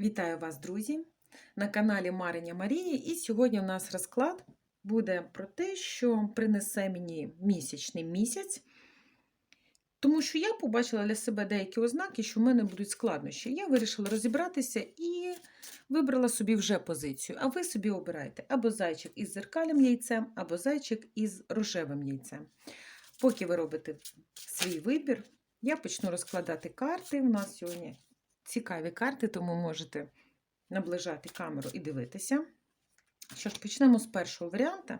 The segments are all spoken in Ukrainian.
Вітаю вас, друзі! На каналі Мариня Марії. І сьогодні у нас розклад буде про те, що принесе мені місячний місяць. Тому що я побачила для себе деякі ознаки, що в мене будуть складнощі. Я вирішила розібратися і вибрала собі вже позицію. А ви собі обирайте або зайчик із зеркалем яйцем, або зайчик із рожевим яйцем. Поки ви робите свій вибір, я почну розкладати карти. У нас сьогодні цікаві карти, тому можете наближати камеру і дивитися. Що ж, почнемо з першого варіанта.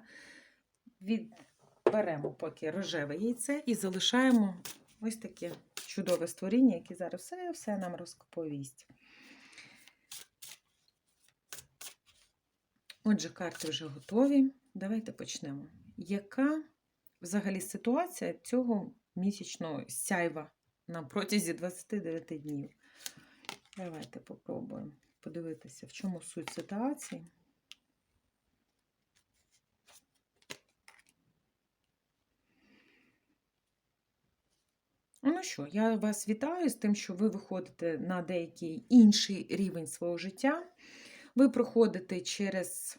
Відберемо поки рожеве яйце і залишаємо ось таке чудове створіння, яке зараз все, все нам розповість. Отже, карти вже готові. Давайте почнемо. Яка взагалі ситуація цього місячного сяйва на протязі 29 днів? Давайте попробуємо подивитися, в чому суть ситуації. Ну що, я вас вітаю з тим, що ви виходите на деякий інший рівень свого життя. Ви проходите через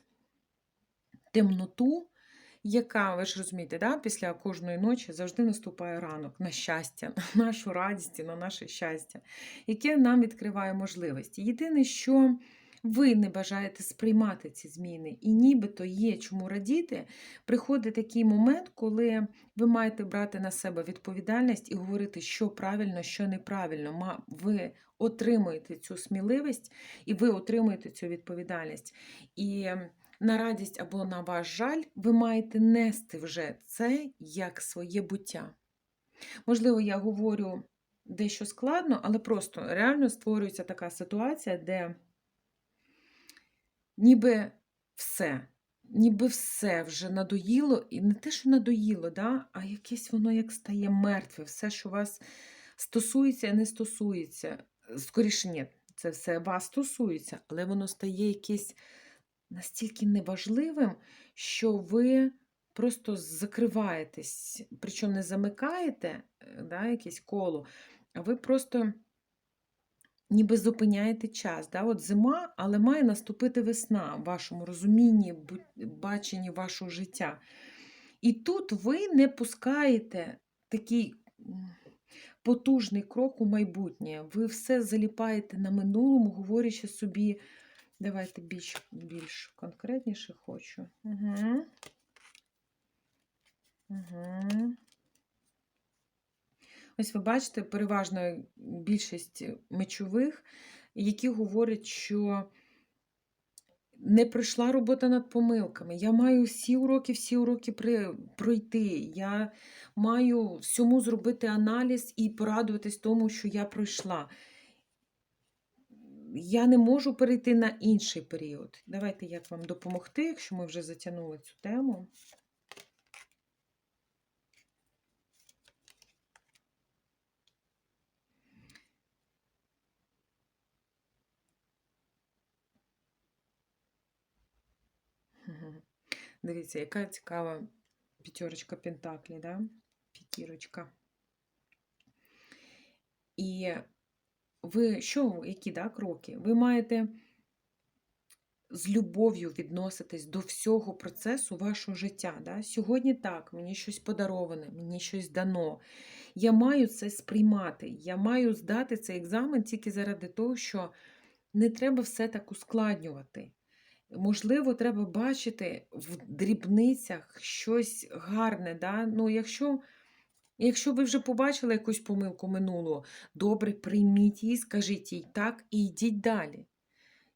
темноту, яка, ви ж розумієте, да, після кожної ночі завжди наступає ранок на щастя, на нашу радість, на наше щастя, яке нам відкриває можливості. Єдине, що ви не бажаєте сприймати ці зміни, і нібито є чому радіти, приходить такий момент, коли ви маєте брати на себе відповідальність і говорити, що правильно, що неправильно. Ви отримуєте цю сміливість і ви отримуєте цю відповідальність. І на радість або на ваш жаль, ви маєте нести вже це як своє буття. Можливо, я говорю дещо складно, але просто реально створюється така ситуація, де ніби все, ніби все вже надоїло, і не те, що надоїло, да? а якесь воно як стає мертве, все, що вас стосується і не стосується. Скоріше, ні, це все вас стосується, але воно стає якесь настільки неважливим, що ви просто закриваєтесь, причому не замикаєте да, якесь коло, а ви просто ніби зупиняєте час. Да? От Зима, але має наступити весна в вашому розумінні, баченні вашого життя. І тут ви не пускаєте такий потужний крок у майбутнє. Ви все заліпаєте на минулому, говорячи собі. Давайте більш більш конкретніше хочу. Угу. Угу. Ось ви бачите, переважно більшість мечових, які говорять, що не пройшла робота над помилками. Я маю всі уроки, всі уроки пройти. Я маю всьому зробити аналіз і порадуватись тому, що я пройшла я не можу перейти на інший період. Давайте як вам допомогти, якщо ми вже затягнули цю тему. Дивіться, яка цікава п'ятерочка Пентаклі, да? П'ятірочка. І ви що, які да, кроки? Ви маєте з любов'ю відноситись до всього процесу вашого життя. Да? Сьогодні так, мені щось подароване, мені щось дано. Я маю це сприймати. Я маю здати цей екзамен тільки заради того, що не треба все так ускладнювати. Можливо, треба бачити в дрібницях щось гарне. Да? Ну, Якщо Якщо ви вже побачили якусь помилку минулого, добре, прийміть її, скажіть їй так і йдіть далі.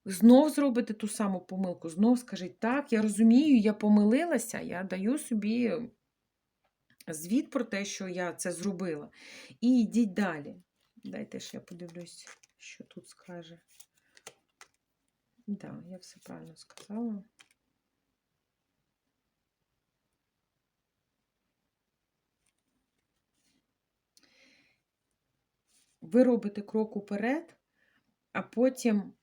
Знов зробите ту саму помилку, знов скажіть так, я розумію, я помилилася, я даю собі звіт про те, що я це зробила. І йдіть далі. Дайте ж я подивлюсь, що тут скаже. Так, да, я все правильно сказала. ви робите крок уперед, а потім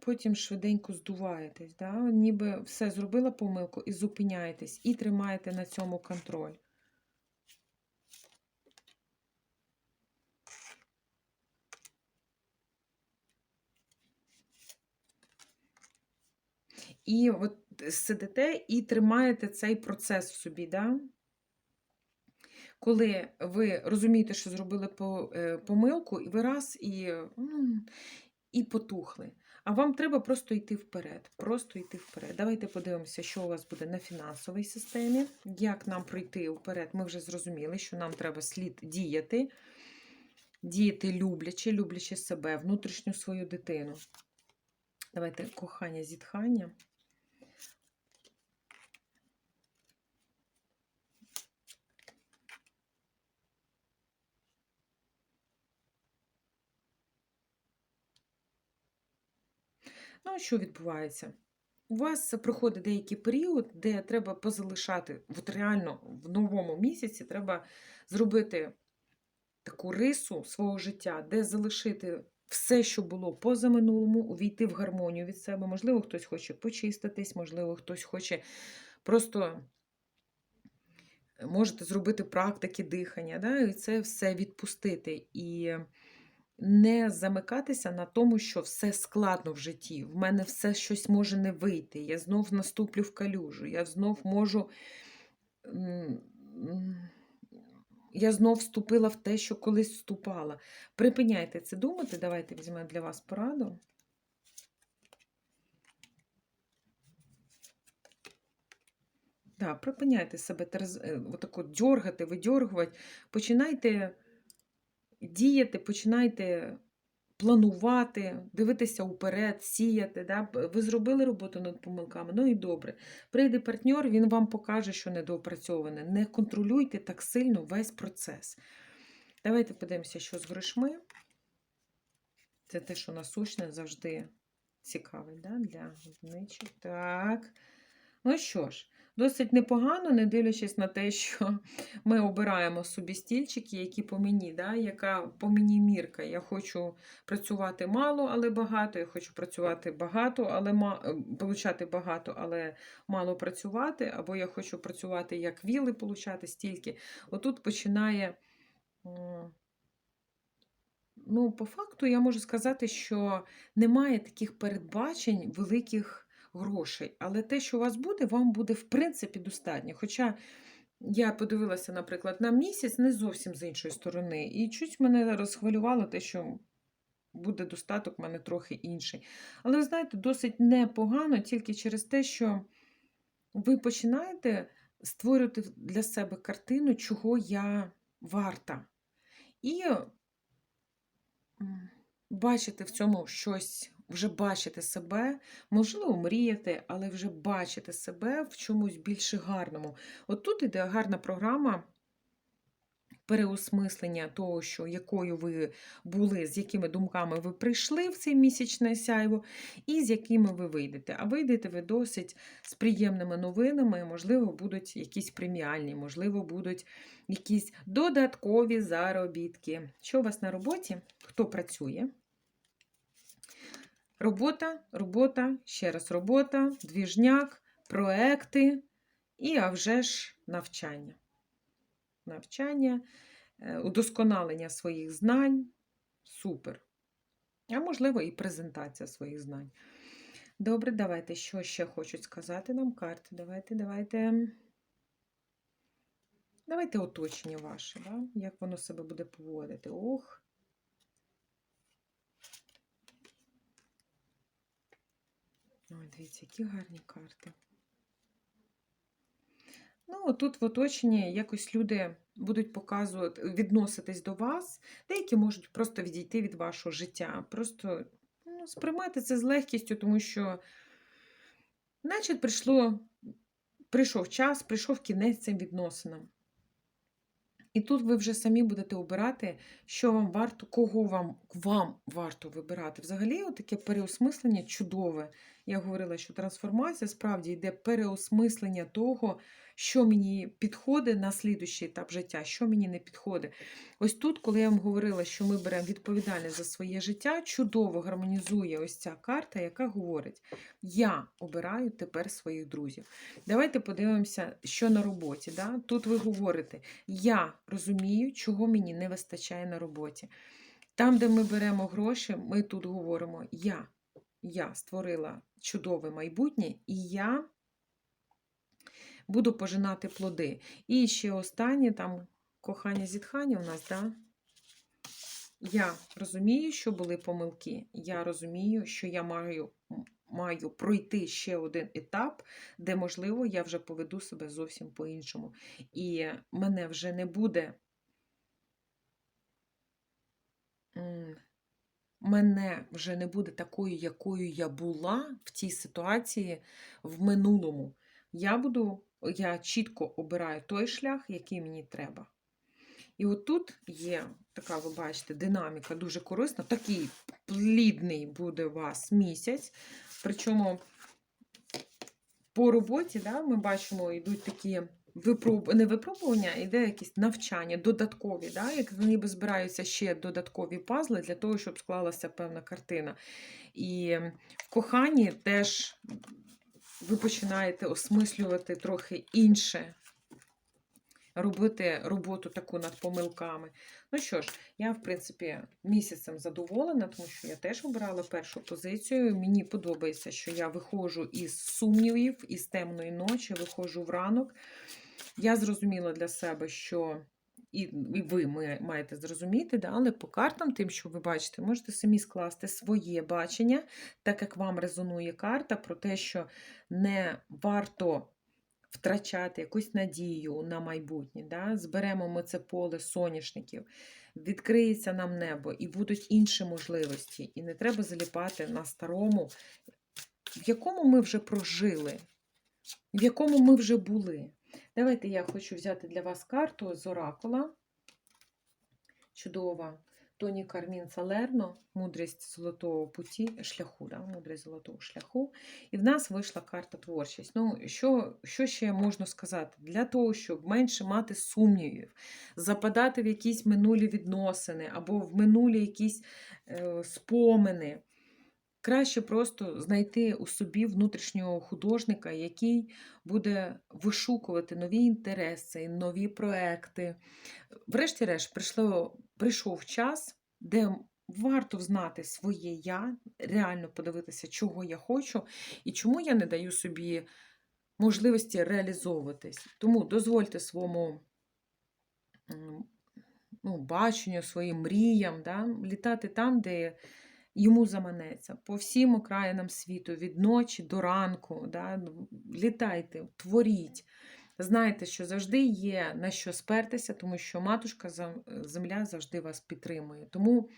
потім швиденько здуваєтесь, да? ніби все зробила помилку і зупиняєтесь, і тримаєте на цьому контроль. І от сидите і тримаєте цей процес в собі, да? Коли ви розумієте, що зробили е, помилку, і ви раз і, м, і потухли. А вам треба просто йти вперед. Просто йти вперед. Давайте подивимося, що у вас буде на фінансовій системі. Як нам пройти вперед? Ми вже зрозуміли, що нам треба слід діяти, діяти люблячи, люблячи себе, внутрішню свою дитину. Давайте кохання, зітхання. Ну, що відбувається? У вас проходить деякий період, де треба позалишати, от реально в новому місяці треба зробити таку рису свого життя, де залишити все, що було позаминулому, увійти в гармонію від себе. Можливо, хтось хоче почиститись, можливо, хтось хоче просто можете зробити практики дихання, да, і це все відпустити. І не замикатися на тому, що все складно в житті. В мене все щось може не вийти. Я знов наступлю в калюжу, я знов можу. Я знов вступила в те, що колись вступала. Припиняйте це думати. Давайте візьмемо для вас пораду. Да, припиняйте себе е, отако дьоргати, видьоргувати. Починайте діяти, починайте планувати, дивитися вперед, сіяти. Да? Ви зробили роботу над помилками, ну і добре. Прийде партнер, він вам покаже, що недоопрацьоване. Не контролюйте так сильно весь процес. Давайте подивимося, що з грошми. Це те, що насущне завжди цікавить да? для одиничок. Так. Ну що ж, досить непогано, не дивлячись на те, що ми обираємо собі стільчики, які по мені, да? яка по мені мірка. Я хочу працювати мало, але багато. Я хочу працювати багато, але е, получати багато, але мало працювати. Або я хочу працювати як віли, получати стільки. Отут починає. Ну, по факту я можу сказати, що немає таких передбачень великих грошей. Але те, що у вас буде, вам буде в принципі достатньо. Хоча я подивилася, наприклад, на місяць не зовсім з іншої сторони. І чуть мене розхвилювало те, що буде достаток в мене трохи інший. Але ви знаєте, досить непогано тільки через те, що ви починаєте створювати для себе картину, чого я варта. І м, бачити в цьому щось, вже бачити себе, можливо, мріяти, але вже бачити себе в чомусь більш гарному. От тут іде гарна програма переосмислення того, що якою ви були, з якими думками ви прийшли в це місячне сяйво, і з якими ви вийдете. А вийдете ви досить з приємними новинами, можливо, будуть якісь преміальні, можливо, будуть якісь додаткові заробітки. Що у вас на роботі? Хто працює? Робота, робота, ще раз робота, двіжняк, проекти і, а вже ж, навчання. Навчання, е, удосконалення своїх знань. Супер. А можливо, і презентація своїх знань. Добре, давайте, що ще хочуть сказати нам карти. Давайте, давайте. Давайте оточення ваше, да? як воно себе буде поводити. Ох. Ой, дивіться, які гарні карти. Ну, тут в оточенні якось люди будуть показувати, відноситись до вас, деякі можуть просто відійти від вашого життя. Просто ну, сприймайте це з легкістю, тому що, значить, прийшло, прийшов час, прийшов кінець цим відносинам. І тут ви вже самі будете обирати, що вам варто, кого вам, вам варто вибирати. Взагалі, таке переосмислення чудове. Я говорила, що трансформація справді йде переосмислення того, що мені підходить на слідущий етап життя, що мені не підходить. Ось тут, коли я вам говорила, що ми беремо відповідальність за своє життя, чудово гармонізує ось ця карта, яка говорить: Я обираю тепер своїх друзів. Давайте подивимося, що на роботі. Да? Тут ви говорите, я розумію, чого мені не вистачає на роботі. Там, де ми беремо гроші, ми тут говоримо Я. я створила чудове майбутнє, і я буду пожинати плоди. І ще останнє там кохання зітхання у нас, да? Я розумію, що були помилки. Я розумію, що я маю, маю пройти ще один етап, де, можливо, я вже поведу себе зовсім по-іншому. І мене вже не буде. Мене вже не буде такою, якою я була в цій ситуації в минулому. Я буду, я чітко обираю той шлях, який мені треба. І от тут є така, ви бачите, динаміка дуже корисна. Такий плідний буде у вас місяць. Причому по роботі да, ми бачимо, йдуть такі випроб... не випробування, а йде якісь навчання, додаткові, да, як ніби збираються ще додаткові пазли для того, щоб склалася певна картина. І в коханні теж ви починаєте осмислювати трохи інше робити роботу таку над помилками. Ну що ж, я, в принципі, місяцем задоволена, тому що я теж обирала першу позицію. Мені подобається, що я виходжу із сумнівів, із темної ночі, виходжу в ранок. Я зрозуміла для себе, що. І і ви маєте зрозуміти, да? але по картам, тим, що ви бачите, можете самі скласти своє бачення, так як вам резонує карта, про те, що не варто втрачати якусь надію на майбутнє. Да? Зберемо ми це поле соняшників, відкриється нам небо і будуть інші можливості. І не треба заліпати на старому, в якому ми вже прожили, в якому ми вже були. Давайте я хочу взяти для вас карту з оракула. Чудова. Тоні Кармін Салерно, мудрість золотого путі, шляху, да? мудрість золотого шляху. І в нас вийшла карта творчість. Ну, Що що ще можна сказати? Для того, щоб менше мати сумнівів, западати в якісь минулі відносини або в минулі якісь е, спомини. Краще просто знайти у собі внутрішнього художника, який буде вишукувати нові інтереси, нові проекти. Врешті-решт, прийшов час, де варто знати своє я, реально подивитися, чого я хочу і чому я не даю собі можливості реалізовуватись. Тому дозвольте своєму ну, баченню, своїм мріям, да, літати там, де йому заманеться по всім окраїнам світу, від ночі до ранку. Да? Літайте, творіть. Знайте, що завжди є на що спертися, тому що матушка земля завжди вас підтримує. Тому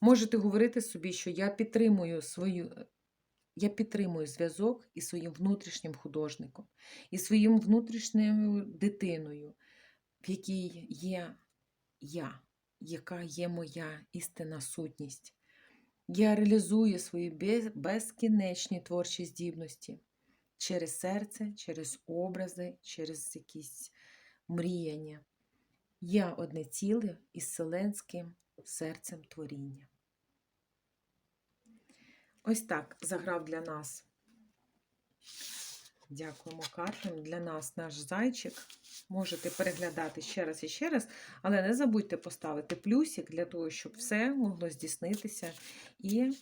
можете говорити собі, що я підтримую свою. Я підтримую зв'язок із своїм внутрішнім художником, і своїм внутрішньою дитиною, в якій є я, яка є моя істинна сутність. Я реалізую свої безкінечні творчі здібності через серце, через образи, через якісь мріяння. Я одне ціле із селенським серцем творіння. Ось так заграв для нас. Дякуємо картам. Для нас наш зайчик. Можете переглядати ще раз і ще раз, але не забудьте поставити плюсик для того, щоб все могло здійснитися і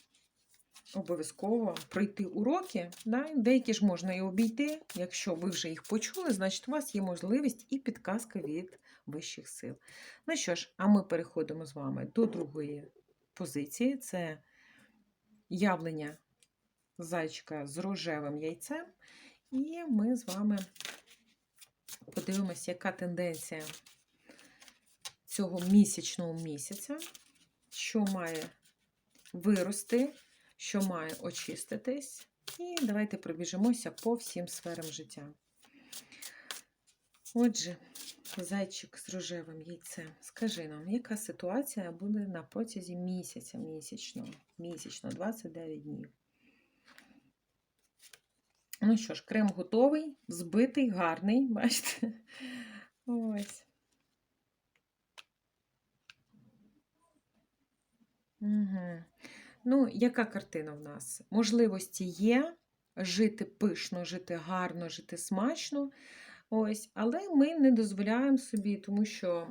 обов'язково пройти уроки. Да? Деякі ж можна і обійти. Якщо ви вже їх почули, значить у вас є можливість і підказка від вищих сил. Ну що ж, а ми переходимо з вами до другої позиції: це явлення зайчика з рожевим яйцем. І ми з вами подивимося, яка тенденція цього місячного місяця, що має вирости, що має очиститись. І давайте пробіжимося по всім сферам життя. Отже, зайчик з рожевим яйцем, скажи нам, яка ситуація буде на протязі місяця місячного, місячно, 29 днів. Ну що ж, крем готовий, збитий, гарний, бачите? Ось. Угу. Ну, яка картина в нас? Можливості є жити пишно, жити гарно, жити смачно. Ось, але ми не дозволяємо собі, тому що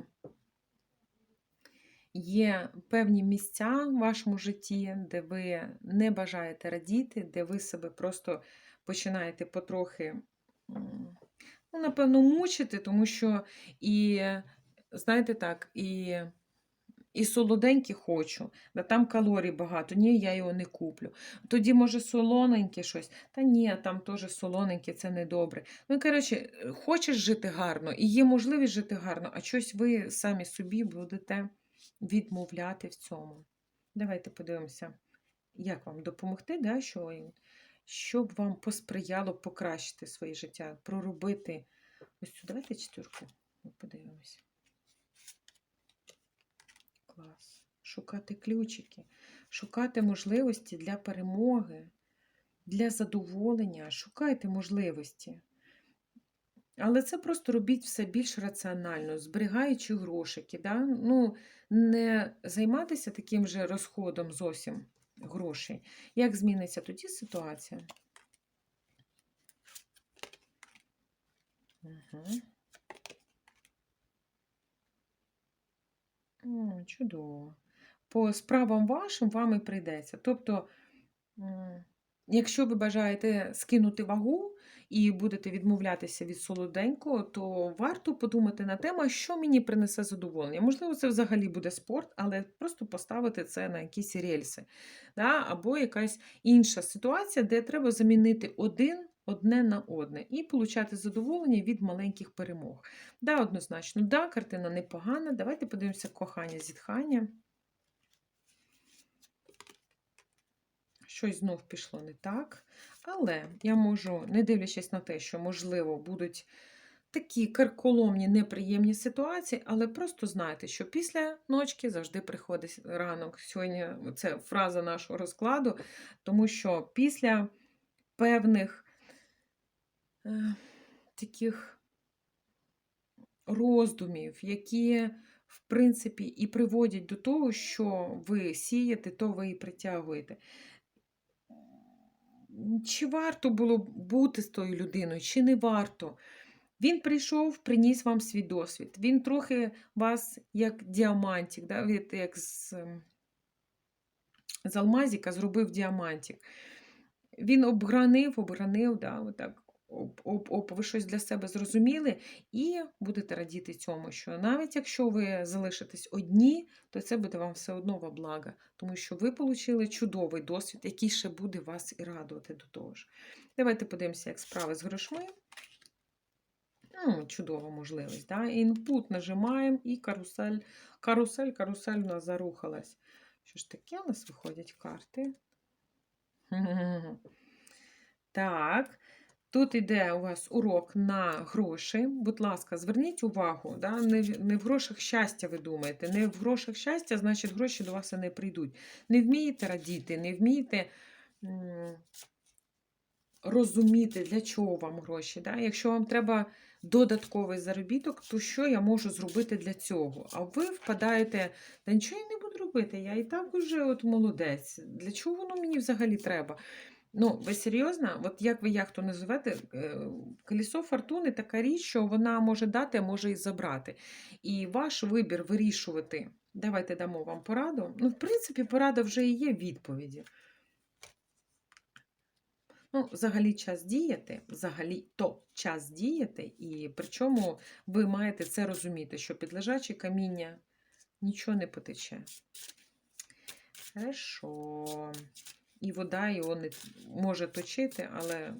є певні місця в вашому житті, де ви не бажаєте радіти, де ви себе просто починаєте потрохи, ну, напевно, мучити, тому що і, знаєте так, і, і солоденьке хочу, да там калорій багато, ні, я його не куплю. Тоді, може, солоненьке щось. Та ні, там теж солоненьке, це недобре. Ну, коротше, хочеш жити гарно, і є можливість жити гарно, а щось ви самі собі будете відмовляти в цьому. Давайте подивимося, як вам допомогти, да, що, щоб вам посприяло покращити своє життя, проробити. Ось цю давайте четвірку. Ми подивимося. Клас. Шукати ключики, шукати можливості для перемоги, для задоволення. Шукайте можливості. Але це просто робіть все більш раціонально, зберігаючи грошики. Да? Ну, не займатися таким же розходом зовсім грошей. Як зміниться тоді ситуація? Угу. О, чудово. По справам вашим вам і прийдеться. Тобто, якщо ви бажаєте скинути вагу і будете відмовлятися від солоденького, то варто подумати на тему, що мені принесе задоволення. Можливо, це взагалі буде спорт, але просто поставити це на якісь рельси. Да? Або якась інша ситуація, де треба замінити один. Одне на одне і получати задоволення від маленьких перемог. Да, однозначно, да, картина непогана. Давайте подивимося кохання, зітхання. Щось знов пішло не так. Але я можу, не дивлячись на те, що, можливо, будуть такі карколомні, неприємні ситуації, але просто знайте, що після ночки завжди приходить ранок. Сьогодні це фраза нашого розкладу, тому що після певних е, таких роздумів, які, в принципі, і приводять до того, що ви сієте, то ви і притягуєте. Чи варто було бути з тою людиною, чи не варто? Він прийшов, приніс вам свій досвід. Він трохи вас як діамантик, да? як з, ем, з алмазіка зробив діамантик. Він обгранив, обгранив, да, отак, оп, оп, оп, ви щось для себе зрозуміли, і будете радіти цьому, що навіть якщо ви залишитесь одні, то це буде вам все одно во благо, тому що ви отримали чудовий досвід, який ще буде вас і радувати до того ж. Давайте подивимося, як справи з грошми. Ну, чудова можливість. Да? Інпут нажимаємо і карусель, карусель, карусель у нас зарухалась. Що ж таке у нас виходять карти? Так, тут йде у вас урок на гроші. Будь ласка, зверніть увагу, да? не, в- не в грошах щастя ви думаєте. Не в грошах щастя, значить гроші до вас і не прийдуть. Не вмієте радіти, не вмієте розуміти, для чого вам гроші. Да? Якщо вам треба додатковий заробіток, то що я можу зробити для цього? А ви впадаєте, та нічого я не буду робити, я і так уже от молодець. Для чого воно мені взагалі треба? Ну, ви серйозно? От як ви яхту називете, е, колесо фортуни така річ, що вона може дати, а може і забрати. І ваш вибір вирішувати. Давайте дамо вам пораду. Ну, в принципі, порада вже і є в відповіді. Ну, взагалі час діяти, взагалі то час діяти, і причому ви маєте це розуміти, що під лежаче каміння нічого не потече. Хорошо. І вода його не може точити, але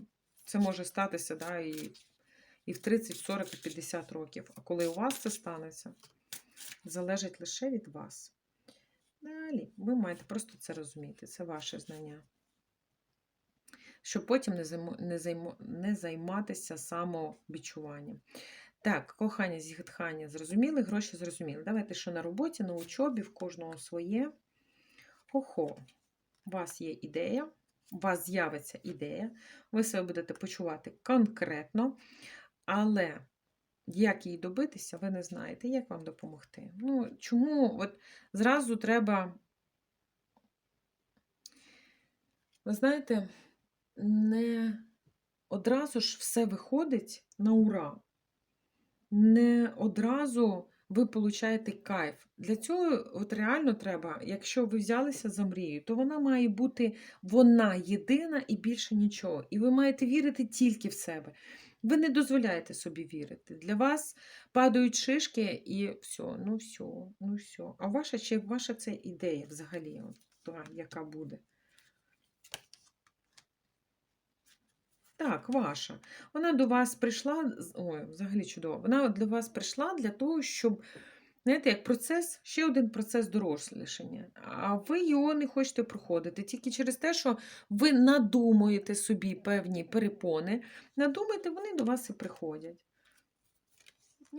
це може статися да, і, і в 30, 40, і 50 років. А коли у вас це станеться, залежить лише від вас. Далі, ви маєте просто це розуміти, це ваше знання. Щоб потім не, займо, не, займо, не займатися самовідчуванням. Так, кохання, зітхання зрозуміли, гроші зрозуміли. Давайте, що на роботі, на учобі, в кожного своє. Хо-хо, у вас є ідея, у вас з'явиться ідея, ви себе будете почувати конкретно, але як її добитися, ви не знаєте, як вам допомогти. Ну, чому от зразу треба, ви знаєте, не одразу ж все виходить на ура. Не одразу ви получаєте кайф. Для цього от реально треба, якщо ви взялися за мрію, то вона має бути вона єдина і більше нічого. І ви маєте вірити тільки в себе. Ви не дозволяєте собі вірити. Для вас падають шишки і все, ну все, ну все. А ваша чи ваша це ідея взагалі, от, та, яка буде? Так, ваша. Вона до вас прийшла, ой, взагалі чудово. Вона до вас прийшла для того, щоб, знаєте, як процес, ще один процес дорослішання. А ви його не хочете проходити тільки через те, що ви надумуєте собі певні перепони, надумаєте, вони до вас і приходять.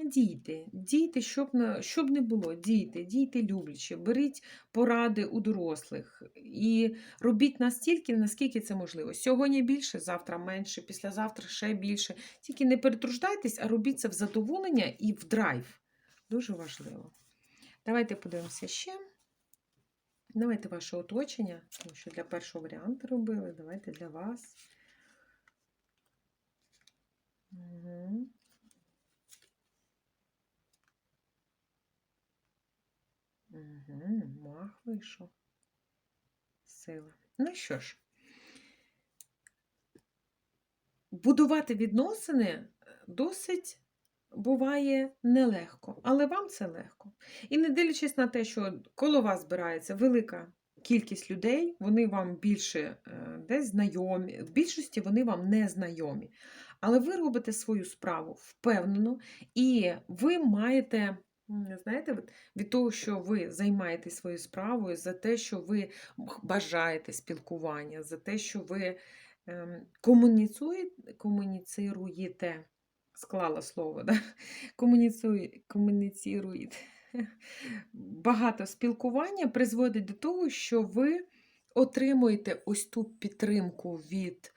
Дійте, дійте, щоб щоб не було, дійте, дійте любляче, беріть поради у дорослих і робіть настільки, наскільки це можливо. Сьогодні більше, завтра менше, післязавтра ще більше. Тільки не перетруждайтесь, а робіть це в задоволення і в драйв. Дуже важливо. Давайте подивимося ще. Давайте ваше оточення, тому що для першого варіанту робили. Давайте для вас. Угу. Угу, мах вийшов. Сила. Ну що ж, будувати відносини е, досить буває нелегко, але вам це легко. І не дивлячись на те, що коло вас збирається велика кількість людей, вони вам більше е, десь знайомі, в більшості вони вам не знайомі. Але ви робите свою справу впевнено, і ви маєте. Знаєте, від того, що ви займаєтесь своєю справою, за те, що ви бажаєте спілкування, за те, що ви ем, комуніцируєте, склала слово, да? Комуніцує, комуніціруєте. Багато спілкування призводить до того, що ви отримуєте ось ту підтримку від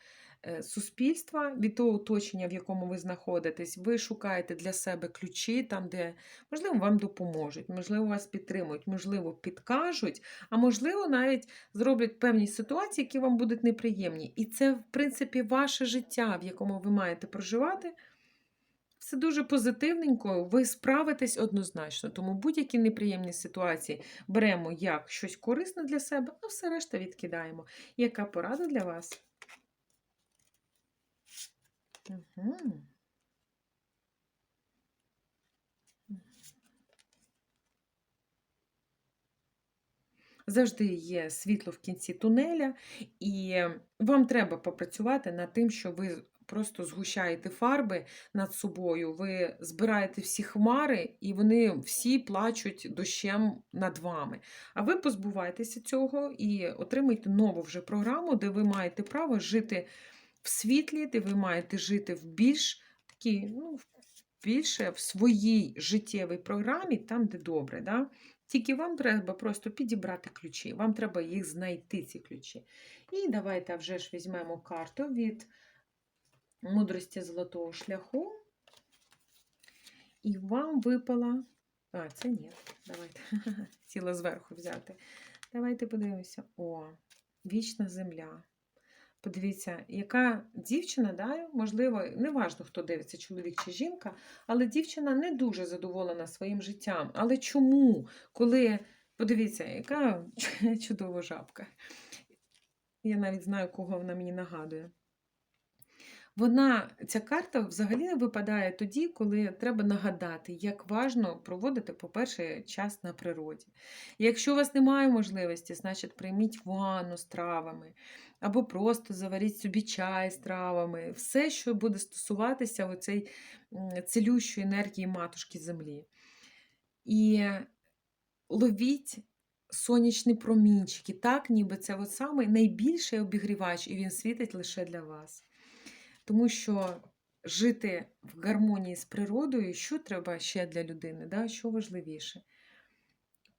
суспільства, від того оточення, в якому ви знаходитесь. Ви шукаєте для себе ключі там, де, можливо, вам допоможуть, можливо, вас підтримують, можливо, підкажуть, а можливо, навіть зроблять певні ситуації, які вам будуть неприємні. І це, в принципі, ваше життя, в якому ви маєте проживати. Все дуже позитивненько, ви справитесь однозначно. Тому будь-які неприємні ситуації беремо як щось корисне для себе, а все решта відкидаємо. Яка порада для вас? Завжди є світло в кінці тунеля, і вам треба попрацювати над тим, що ви просто згущаєте фарби над собою, ви збираєте всі хмари, і вони всі плачуть дощем над вами. А ви позбуваєтеся цього і отримаєте нову вже програму, де ви маєте право жити в світлі, де ви маєте жити в більш такій, ну, більше в своїй життєвій програмі, там, де добре. Да? Тільки вам треба просто підібрати ключі, вам треба їх знайти, ці ключі. І давайте вже ж візьмемо карту від мудрості золотого шляху. І вам випала. А, це ні. Давайте. Хотіла зверху взяти. Давайте подивимося. О, вічна земля. Подивіться, яка дівчина, да, можливо, неважно, хто дивиться, чоловік чи жінка, але дівчина не дуже задоволена своїм життям. Але чому? Коли, подивіться, яка чудова жабка. Я навіть знаю, кого вона мені нагадує. Вона, ця карта взагалі випадає тоді, коли треба нагадати, як важно проводити, по-перше, час на природі. Якщо у вас немає можливості, значить прийміть ванну з травами, або просто заваріть собі чай з травами, все, що буде стосуватися оцей цілющої енергії матушки землі. І ловіть сонячні промінчики, так, ніби це от самий найбільший обігрівач, і він світить лише для вас. Тому що жити в гармонії з природою, що треба ще для людини, да? що важливіше.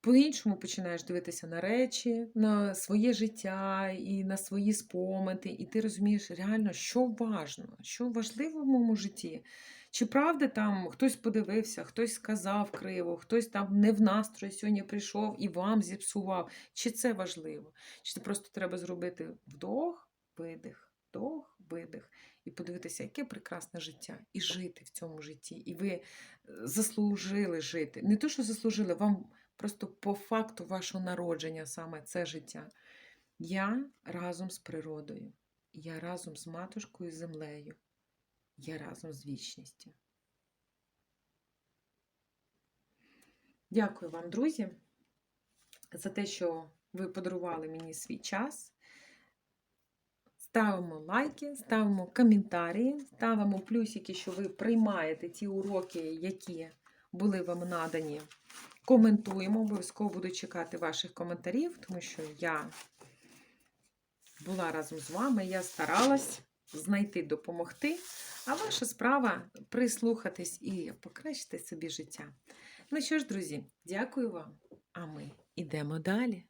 По-іншому починаєш дивитися на речі, на своє життя і на свої споменти, і ти розумієш реально, що важно, що важливо в моєму житті. Чи правда там хтось подивився, хтось сказав криво, хтось там не в настрої сьогодні прийшов і вам зіпсував. Чи це важливо? Чи це просто треба зробити вдох, видих, вдох, видих. І подивитися, яке прекрасне життя, і жити в цьому житті. І ви е, заслужили жити. Не то, що заслужили, вам просто по факту вашого народження саме це життя. Я разом з природою, я разом з матушкою землею, я разом з вічністю. Дякую вам, друзі, за те, що ви подарували мені свій час. Ставимо лайки, ставимо коментарі, ставимо плюсики, що ви приймаєте ті уроки, які були вам надані. Коментуємо, обов'язково буду чекати ваших коментарів, тому що я була разом з вами, я старалась знайти, допомогти. А ваша справа прислухатись і покращити собі життя. Ну що ж, друзі, дякую вам. А ми йдемо далі.